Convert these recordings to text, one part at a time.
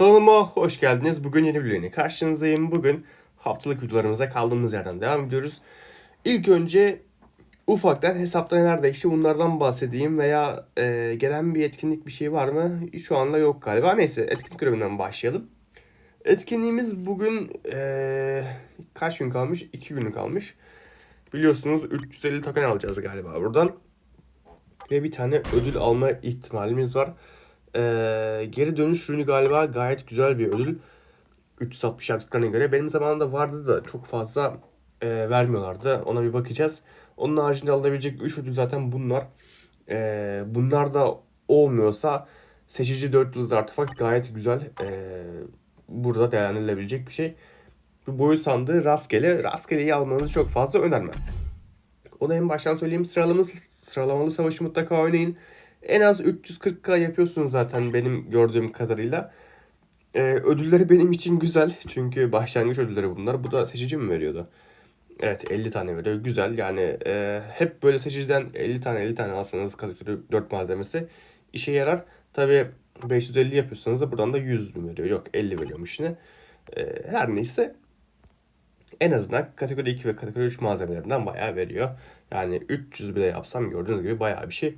Kanalıma hoş geldiniz. Bugün yeni bir karşınızdayım. Bugün haftalık videolarımıza kaldığımız yerden devam ediyoruz. İlk önce ufaktan hesapta neler değişti bunlardan bahsedeyim veya e, gelen bir etkinlik bir şey var mı? Şu anda yok galiba. Neyse etkinlik görevinden başlayalım. Etkinliğimiz bugün e, kaç gün kalmış? 2 gün kalmış. Biliyorsunuz 350 token alacağız galiba buradan. Ve bir tane ödül alma ihtimalimiz var. Ee, geri dönüş ürünü galiba gayet güzel bir ödül. 360 yaptıklarına göre. Benim zamanımda vardı da çok fazla e, vermiyorlardı. Ona bir bakacağız. Onun haricinde alınabilecek 3 ödül zaten bunlar. Ee, bunlar da olmuyorsa seçici 4 yıldız artefakt gayet güzel. Ee, burada değerlendirilebilecek bir şey. Bu boyu sandığı rastgele. Rastgeleyi almanızı çok fazla önermem. Onu en baştan söyleyeyim. Sıralamız, sıralamalı savaşı mutlaka oynayın. En az 340k yapıyorsunuz zaten benim gördüğüm kadarıyla. Ee, ödülleri benim için güzel. Çünkü başlangıç ödülleri bunlar. Bu da seçici mi veriyordu? Evet 50 tane veriyor. Güzel yani e, hep böyle seçiciden 50 tane 50 tane alsanız kategori 4 malzemesi işe yarar. Tabi 550 yapıyorsanız da buradan da 100 mü veriyor? Yok 50 veriyormuş yine. E, her neyse en azından kategori 2 ve kategori 3 malzemelerinden bayağı veriyor. Yani 300 bile yapsam gördüğünüz gibi bayağı bir şey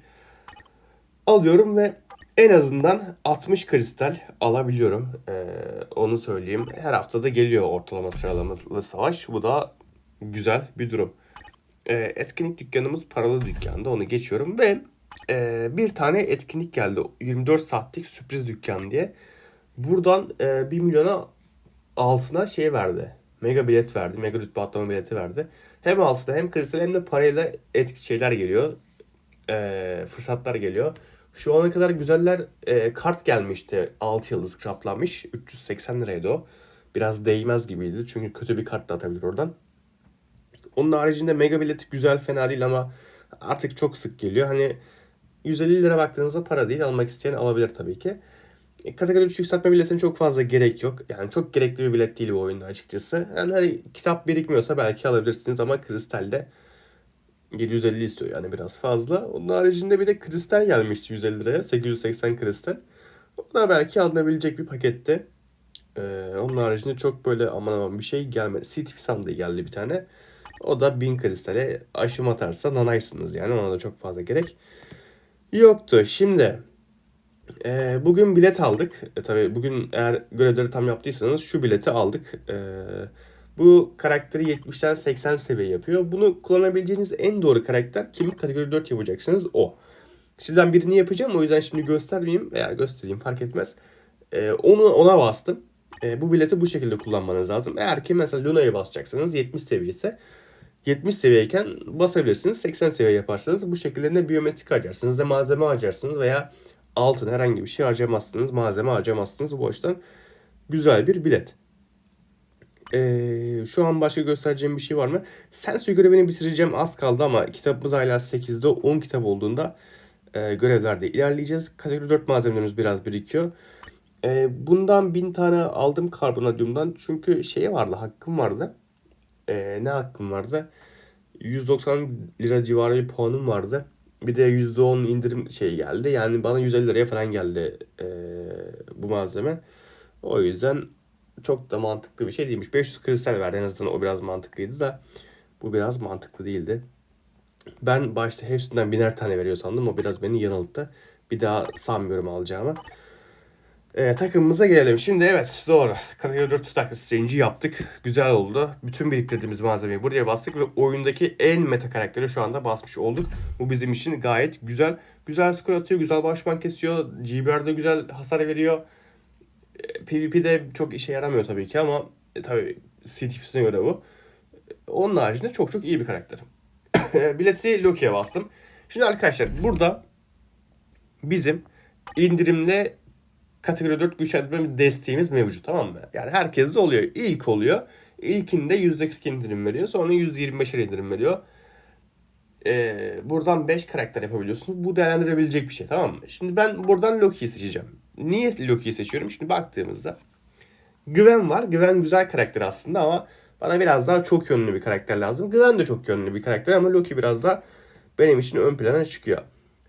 alıyorum ve en azından 60 kristal alabiliyorum. Ee, onu söyleyeyim. Her haftada geliyor ortalama sıralamalı savaş. Bu da güzel bir durum. Ee, etkinlik dükkanımız paralı dükkanda. Onu geçiyorum ve e, bir tane etkinlik geldi. 24 saatlik sürpriz dükkan diye. Buradan e, 1 milyona altına şey verdi. Mega bilet verdi. Mega rütbe atlama bileti verdi. Hem altına hem kristal hem de parayla etki şeyler geliyor. E, fırsatlar geliyor. Şu ana kadar güzeller e, kart gelmişti. 6 yıldız craftlanmış. 380 liraydı o. Biraz değmez gibiydi. Çünkü kötü bir kart da atabilir oradan. Onun haricinde mega bileti güzel fena değil ama artık çok sık geliyor. Hani 150 lira baktığınızda para değil. Almak isteyen alabilir tabii ki. E, Kategori 3 yükseltme biletine çok fazla gerek yok. Yani çok gerekli bir bilet değil bu oyunda açıkçası. Yani hani kitap birikmiyorsa belki alabilirsiniz ama kristalde 750 istiyor yani biraz fazla. Onun haricinde bir de kristal gelmişti 150 liraya. 880 kristal. O da belki alınabilecek bir paketti. Ee, onun haricinde çok böyle aman aman bir şey gelmedi. CTP sandığı geldi bir tane. O da 1000 kristale aşım atarsa nanaysınız yani ona da çok fazla gerek yoktu. Şimdi e, bugün bilet aldık. E, tabii bugün eğer görevleri tam yaptıysanız şu bileti aldık. E, bu karakteri 70'ten 80 seviye yapıyor. Bunu kullanabileceğiniz en doğru karakter kimi kategori 4 yapacaksınız o. Şimdi ben birini yapacağım o yüzden şimdi göstermeyeyim veya göstereyim fark etmez. Ee, onu ona bastım. Ee, bu bileti bu şekilde kullanmanız lazım. Eğer ki mesela Luna'ya basacaksanız 70 seviye ise 70 seviyeyken basabilirsiniz. 80 seviye yaparsanız bu şekilde ne biyometrik harcarsınız ne malzeme harcarsınız veya altın herhangi bir şey harcamazsınız. Malzeme harcamazsınız. Bu açıdan güzel bir bilet. Ee, şu an başka göstereceğim bir şey var mı? Sensör görevini bitireceğim az kaldı ama kitabımız hala 8'de 10 kitap olduğunda e, görevlerde ilerleyeceğiz. Kategori 4 malzemelerimiz biraz birikiyor. E, bundan 1000 tane aldım karbonadiumdan çünkü şeye vardı hakkım vardı. E, ne hakkım vardı? 190 lira civarı bir puanım vardı. Bir de %10 indirim şey geldi. Yani bana 150 liraya falan geldi e, bu malzeme. O yüzden çok da mantıklı bir şey değilmiş. 500 kristal verdi en azından o biraz mantıklıydı da bu biraz mantıklı değildi. Ben başta hepsinden biner tane veriyor sandım. O biraz beni yanılttı. Bir daha sanmıyorum alacağımı. Ee, takımımıza gelelim. Şimdi evet doğru. Kategori 4 tutaklı strange'i yaptık. Güzel oldu. Bütün biriktirdiğimiz malzemeyi buraya bastık ve oyundaki en meta karakteri şu anda basmış olduk. Bu bizim için gayet güzel. Güzel skor atıyor, güzel başban kesiyor. GBR'da güzel hasar veriyor. PvP'de çok işe yaramıyor tabii ki ama e, tabii CTP'sine göre bu. Onun haricinde çok çok iyi bir karakter. Bileti Loki'ye bastım. Şimdi arkadaşlar burada bizim indirimle kategori 4 güçlendirme desteğimiz mevcut tamam mı? Yani herkes de oluyor. İlk oluyor. İlkinde %40 indirim veriyor. Sonra %25'er indirim veriyor. Ee, buradan 5 karakter yapabiliyorsunuz. Bu değerlendirebilecek bir şey tamam mı? Şimdi ben buradan Loki'yi seçeceğim. Niye Loki'yi seçiyorum? Şimdi baktığımızda Güven var. Güven güzel karakter aslında ama bana biraz daha çok yönlü bir karakter lazım. Güven de çok yönlü bir karakter ama Loki biraz da benim için ön plana çıkıyor.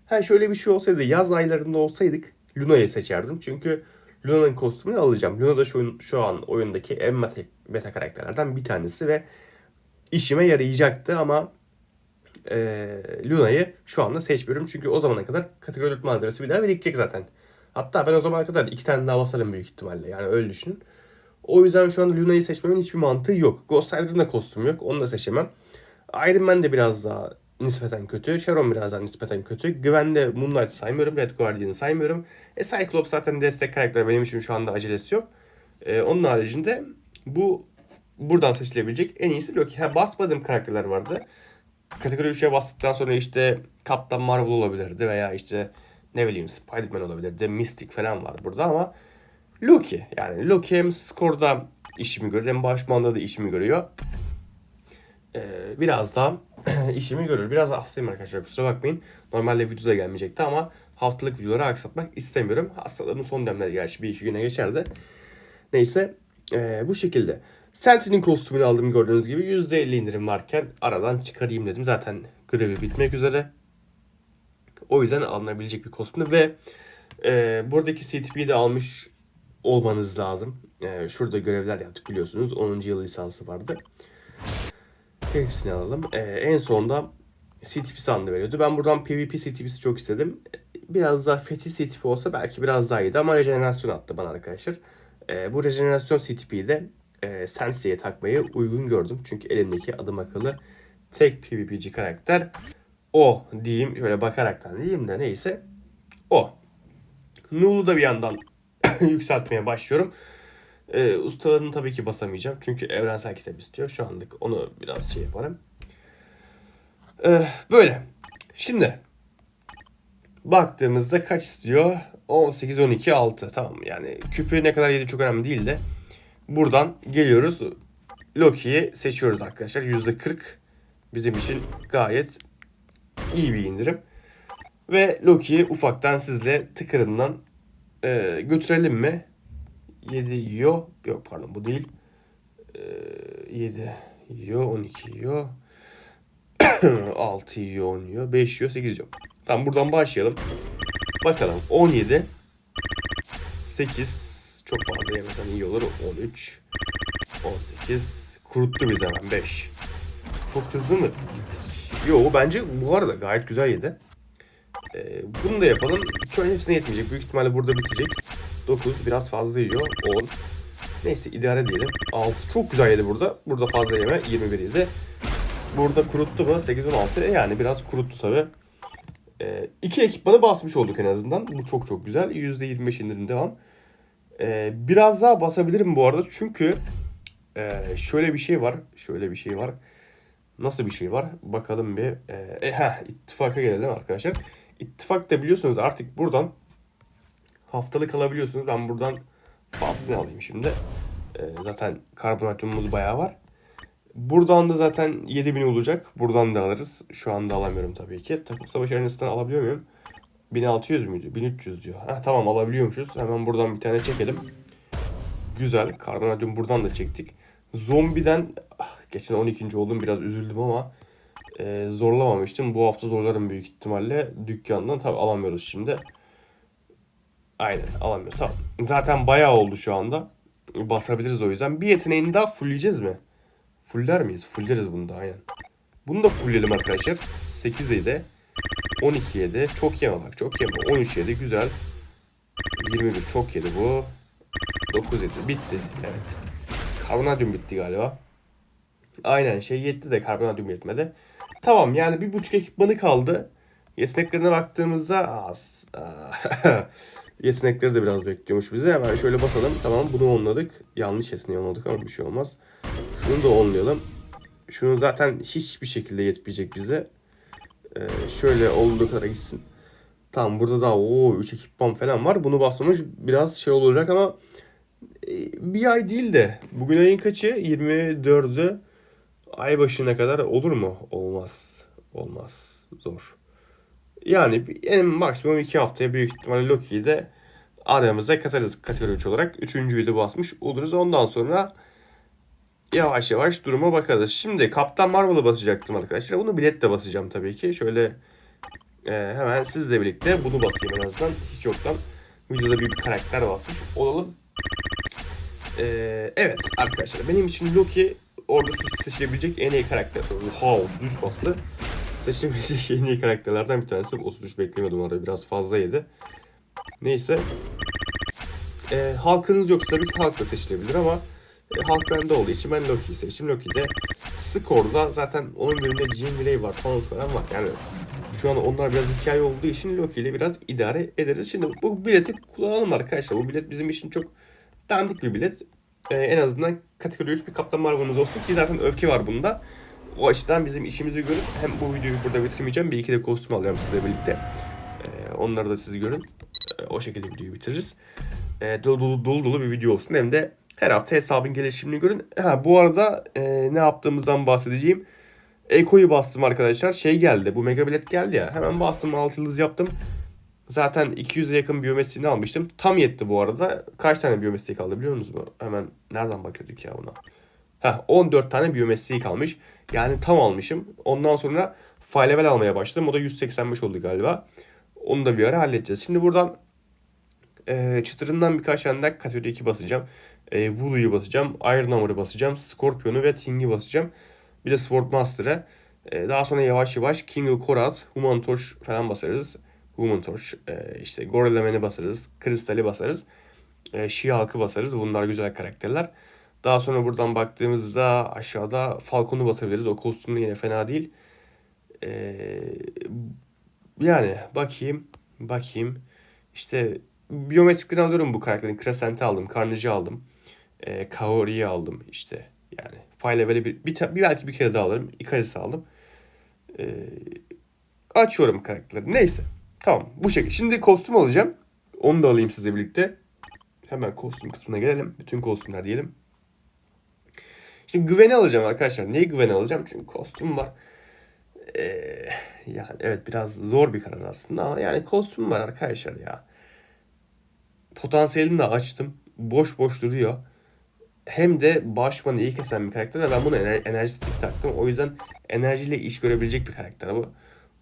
Ha şöyle bir şey olsaydı yaz aylarında olsaydık Luna'yı seçerdim. Çünkü Luna'nın kostümünü alacağım. Luna da şu, şu an oyundaki en meta, meta karakterlerden bir tanesi ve işime yarayacaktı ama e, Luna'yı şu anda seçmiyorum. Çünkü o zamana kadar kategori malzemesi bir daha birikecek zaten. Hatta ben o zamana kadar iki tane daha basarım büyük ihtimalle. Yani öyle düşünün. O yüzden şu anda Luna'yı seçmemin hiçbir mantığı yok. Ghost Rider'ın da kostüm yok. Onu da seçemem. Iron Man de biraz daha nispeten kötü. Sharon biraz daha nispeten kötü. Gwen'de Moonlight saymıyorum. Red Guardian'ı saymıyorum. E Cyclops zaten destek karakter. Benim için şu anda acelesi yok. E, onun haricinde bu buradan seçilebilecek en iyisi Loki. Ha basmadığım karakterler vardı. Kategori 3'e bastıktan sonra işte Captain Marvel olabilirdi veya işte ne bileyim Spider-Man olabilirdi. Mystic falan var burada ama Loki. Yani Loki hem skorda işimi görüyor hem başmanda da işimi görüyor. Ee, biraz daha işimi görür. Biraz hastayım arkadaşlar kusura bakmayın. Normalde videoda gelmeyecekti ama haftalık videoları aksatmak istemiyorum. Hastalığımın son demleri gerçi bir iki güne geçerdi. Neyse ee, bu şekilde. Sentry'nin kostümünü aldım gördüğünüz gibi. %50 indirim varken aradan çıkarayım dedim. Zaten grevi bitmek üzere. O yüzden alınabilecek bir kostüm ve e, buradaki CTP'yi de almış olmanız lazım. E, şurada görevler yaptık biliyorsunuz. 10. yıl lisansı vardı. Hepsini alalım. E, en sonda CTP sandı veriyordu. Ben buradan PvP CTP'si çok istedim. Biraz daha fethi CTP olsa belki biraz daha iyiydi ama rejenerasyon attı bana arkadaşlar. E, bu rejenerasyon CTP'yi de e, Sensei'ye takmayı uygun gördüm. Çünkü elimdeki adım akıllı tek PvP'ci karakter o diyeyim. Şöyle bakaraktan diyeyim de neyse o. Null'u da bir yandan yükseltmeye başlıyorum. Ee, ustalığını tabii ki basamayacağım. Çünkü evrensel kitap istiyor. Şu anlık onu biraz şey yaparım. Ee, böyle. Şimdi baktığımızda kaç istiyor? 18, 12, 6. Tamam yani küpü ne kadar yedi çok önemli değil de. Buradan geliyoruz. Loki'yi seçiyoruz arkadaşlar. %40 bizim için gayet iyi bir indirim. Ve Loki'yi ufaktan sizle tıkırından e, götürelim mi? 7 yiyor. Yok pardon bu değil. E, 7 yiyor, 12 yiyor. 6 yiyor, 10 yiyor, 5 yiyor, 8 yiyor. Tamam buradan başlayalım. Bakalım 17 8 çok fazla yemesen iyi olur. 13 18 kuruttu biz hemen 5. Çok hızlı mı gittik? Yo bence bu arada gayet güzel yedi. Ee, bunu da yapalım. Şöyle hepsine yetmeyecek. Büyük ihtimalle burada bitecek. 9 biraz fazla yiyor. 10. Neyse idare diyelim. 6 çok güzel yedi burada. Burada fazla yeme 21 yedi. Burada kuruttu mu? 8 16. E yani biraz kuruttu tabi. Ee, iki ekipmanı basmış olduk en azından. Bu çok çok güzel. %25 indirim devam. Ee, biraz daha basabilirim bu arada. Çünkü e, şöyle bir şey var. Şöyle bir şey var. Nasıl bir şey var? Bakalım bir. E, e, heh, ittifaka gelelim arkadaşlar. İttifakta biliyorsunuz artık buradan haftalık alabiliyorsunuz. Ben buradan altını alayım şimdi. E, zaten karbonatörümüz bayağı var. Buradan da zaten 7000 olacak. Buradan da alırız. Şu anda alamıyorum tabii ki. Takım savaş arenasından alabiliyor muyum? 1600 müydü? 1300 diyor. Ha, tamam alabiliyormuşuz. Hemen buradan bir tane çekelim. Güzel. Karbonatörüm buradan da çektik. Zombiden ah, geçen 12. oldum biraz üzüldüm ama e, zorlamamıştım. Bu hafta zorlarım büyük ihtimalle dükkandan. Tabi alamıyoruz şimdi. Aynen alamıyoruz. Tamam. Zaten bayağı oldu şu anda. Basabiliriz o yüzden. Bir yeteneğini daha fullleyeceğiz mi? Fuller miyiz? Fulleriz bunu da aynen. Bunu da fullleyelim arkadaşlar. 8 yedi. 12 yedi. Çok yeme bak çok yeme. 13 yedi. Güzel. 21 çok yedi bu. 9 yedi. Bitti. Evet. Karbonadium bitti galiba. Aynen şey yetti de karbonadium yetmedi. Tamam yani bir buçuk ekipmanı kaldı. Yeteneklerine baktığımızda az. Yetenekleri de biraz bekliyormuş bize. Hemen şöyle basalım. Tamam bunu onladık. Yanlış yeteneği onladık ama bir şey olmaz. Şunu da onlayalım. Şunu zaten hiçbir şekilde yetmeyecek bize. Ee, şöyle olduğu kadar gitsin. Tamam burada da o 3 ekipman falan var. Bunu basmamız biraz şey olacak ama bir ay değil de bugün ayın kaçı? 24'ü ay başına kadar olur mu? Olmaz. Olmaz. Zor. Yani en maksimum 2 haftaya büyük ihtimalle Loki'yi de aramıza katarız kategori 3 olarak. Üçüncüyü de basmış oluruz. Ondan sonra yavaş yavaş duruma bakarız. Şimdi Kaptan Marvel'ı basacaktım arkadaşlar. Bunu bilet de basacağım tabii ki. Şöyle e, hemen sizle birlikte bunu basayım en azından. Hiç yoktan videoda bir karakter basmış olalım. Ee, evet arkadaşlar benim için Loki orada se- seçilebilecek en iyi karakter. Oha 33 bastı. Seçilebilecek en iyi karakterlerden bir tanesi. 33 beklemiyordum orada biraz fazla yedi. Neyse. Ee, halkınız yoksa tabii ki halk da seçilebilir ama e, halk bende olduğu için ben Loki'yi seçtim. Loki'de skorda zaten onun bölümünde Jean Grey var, Thanos falan var. Yani şu an onlar biraz hikaye olduğu için Loki ile biraz idare ederiz. Şimdi bu bileti kullanalım arkadaşlar. Bu bilet bizim için çok dandik bir bilet. Ee, en azından kategori 3 bir Kaptan Marvel'ımız olsun ki zaten öfke var bunda. O açıdan bizim işimizi görün. Hem bu videoyu burada bitirmeyeceğim. Bir iki de kostüm alacağım sizle birlikte. Ee, onları da siz görün. Ee, o şekilde videoyu bitiririz. Ee, dolu, dolu, dolu dolu bir video olsun. Hem de her hafta hesabın gelişimini görün. Ha, bu arada e, ne yaptığımızdan bahsedeceğim. Eko'yu bastım arkadaşlar. Şey geldi. Bu mega bilet geldi ya. Hemen bastım 6 yıldız yaptım. Zaten 200'e yakın biyometriğini almıştım. Tam yetti bu arada. Kaç tane biyometri kaldı biliyor musunuz? Hemen nereden bakıyorduk ya ona? Heh, 14 tane biyometri kalmış. Yani tam almışım. Ondan sonra file level almaya başladım. O da 185 oldu galiba. Onu da bir ara halledeceğiz. Şimdi buradan e, çıtırından birkaç tane daha kategori 2 basacağım. E, Wool'u'yu basacağım. Iron Hammer'ı basacağım. Scorpion'u ve Thing'i basacağım. Bir de Swordmaster'ı. E, daha sonra yavaş yavaş King of Korat, Human Torch falan basarız. Human Torch, e, işte Gorilla basarız. Kristal'i basarız. E, She-Hulk'ı basarız. Bunlar güzel karakterler. Daha sonra buradan baktığımızda aşağıda Falcon'u basabiliriz. O kostümü yine fena değil. E, yani bakayım. Bakayım. İşte biyometriklerini alıyorum bu karakterin. Crescent'i aldım. Carnage'i aldım. E, Kaori'yi aldım işte. Yani Fire Level'i bir, bir, bir belki bir kere daha alırım. Icarus'ı aldım. E, açıyorum karakteri. Neyse. Tamam bu şekilde. Şimdi kostüm alacağım. Onu da alayım sizle birlikte. Hemen kostüm kısmına gelelim. Bütün kostümler diyelim. Şimdi güveni alacağım arkadaşlar. Niye güveni alacağım? Çünkü kostüm var. Ee, yani evet biraz zor bir karar aslında ama yani kostüm var arkadaşlar ya. Potansiyelini de açtım. Boş boş duruyor. Hem de başmanı iyi kesen bir karakter ve ben bunu ener- enerji stick taktım. O yüzden enerjiyle iş görebilecek bir karakter bu.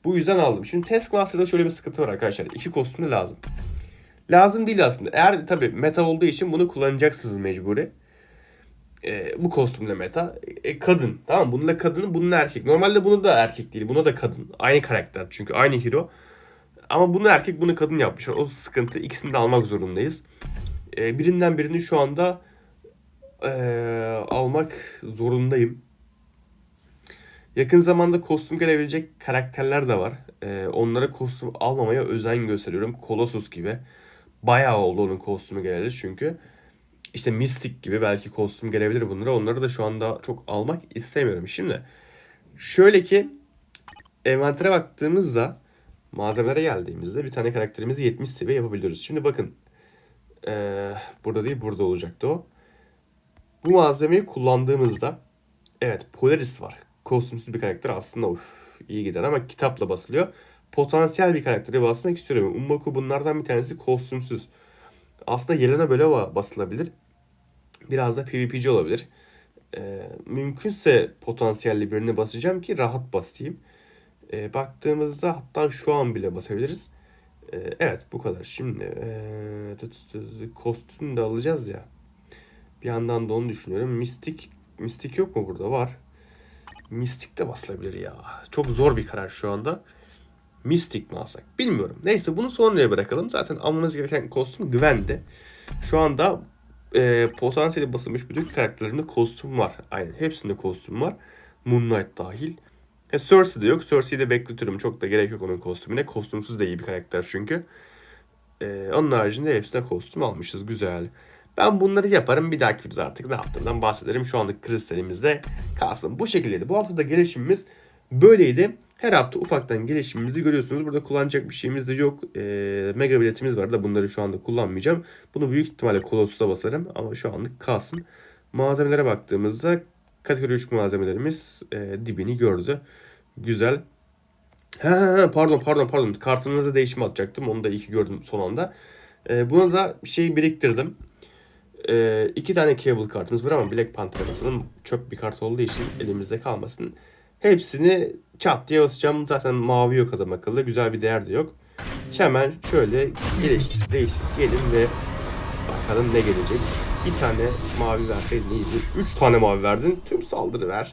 Bu yüzden aldım. Şimdi Taskmaster'da şöyle bir sıkıntı var arkadaşlar. İki kostüm de lazım. Lazım değil aslında. Eğer tabi meta olduğu için bunu kullanacaksınız mecburi. Ee, bu kostümle meta. E, kadın. Tamam mı? Bununla kadın, bununla erkek. Normalde bunu da erkek değil. Buna da kadın. Aynı karakter çünkü aynı hero. Ama bunu erkek bunu kadın yapmışlar. O sıkıntı. İkisini de almak zorundayız. Ee, birinden birini şu anda ee, almak zorundayım. Yakın zamanda kostüm gelebilecek karakterler de var. Ee, onlara kostüm almamaya özen gösteriyorum. Colossus gibi. Bayağı oldu onun kostümü geleli çünkü. İşte Mystic gibi belki kostüm gelebilir bunlara. Onları da şu anda çok almak istemiyorum. Şimdi şöyle ki envantere baktığımızda malzemelere geldiğimizde bir tane karakterimizi 70 seviye yapabiliyoruz. Şimdi bakın ee, burada değil burada olacaktı o. Bu malzemeyi kullandığımızda evet Polaris var. Kostümsüz bir karakter aslında uf, iyi gider ama kitapla basılıyor. Potansiyel bir karakteri basmak istiyorum. Umbaku bunlardan bir tanesi kostümsüz. Aslında Yelena Belova basılabilir. Biraz da PvP'ci olabilir. Ee, mümkünse potansiyelli birini basacağım ki rahat basayım. Ee, baktığımızda hatta şu an bile basabiliriz. Ee, evet bu kadar. Şimdi ee, kostüm de alacağız ya. Bir yandan da onu düşünüyorum. Mistik Mistik yok mu burada? Var. Mistik de basılabilir ya. Çok zor bir karar şu anda. Mistik mi alsak? Bilmiyorum. Neyse bunu sonraya bırakalım. Zaten almamız gereken kostüm Gwen'di. Şu anda e, potansiyeli basılmış bütün karakterlerinde kostüm var. Aynen hepsinde kostüm var. Moon Knight dahil. E, Cersei de yok. Cersei'yi de bekletiyorum. Çok da gerek yok onun kostümüne. Kostümsüz de iyi bir karakter çünkü. E, onun haricinde hepsine kostüm almışız. Güzel. Ben bunları yaparım. Bir dahaki videoda artık ne yaptığımdan bahsederim. Şu anlık kristalimizde kalsın. Bu şekildeydi. Bu hafta da gelişimimiz böyleydi. Her hafta ufaktan gelişimimizi görüyorsunuz. Burada kullanacak bir şeyimiz de yok. E, mega biletimiz var da bunları şu anda kullanmayacağım. Bunu büyük ihtimalle Colossus'a basarım ama şu anlık kalsın. Malzemelere baktığımızda kategori 3 malzemelerimiz e, dibini gördü. Güzel. Ha, pardon pardon pardon. Kartınıza değişim atacaktım. Onu da iyi ki gördüm son anda. E, buna da bir şey biriktirdim. E, iki tane cable kartımız var ama Black Panther'a basalım. Çöp bir kart olduğu için elimizde kalmasın. Hepsini çat diye basacağım. Zaten mavi yok adam akıllı. Güzel bir değer de yok. Hemen şöyle geliştir, değiştir diyelim ve bakalım ne gelecek. Bir tane mavi verseydin iyiydi. Üç tane mavi verdin. Tüm saldırı ver.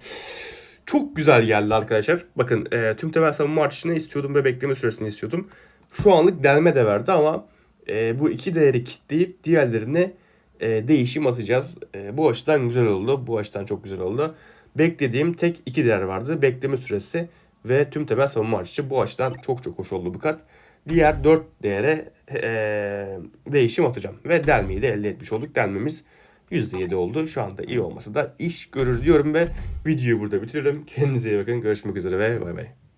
Çok güzel geldi arkadaşlar. Bakın e, tüm temel savunma artışını istiyordum ve bekleme süresini istiyordum. Şu anlık delme de verdi ama e, bu iki değeri kitleyip diğerlerine e, değişim atacağız. E, bu açıdan güzel oldu. Bu açıdan çok güzel oldu. Beklediğim tek iki değer vardı. Bekleme süresi ve tüm temel savunma artışı. Bu açıdan çok çok hoş oldu bu kat. Diğer 4 değere e, değişim atacağım. Ve delmeyi de elde etmiş olduk. Delmemiz %7 oldu. Şu anda iyi olması da iş görür diyorum ve videoyu burada bitiriyorum. Kendinize iyi bakın. Görüşmek üzere ve bay bay.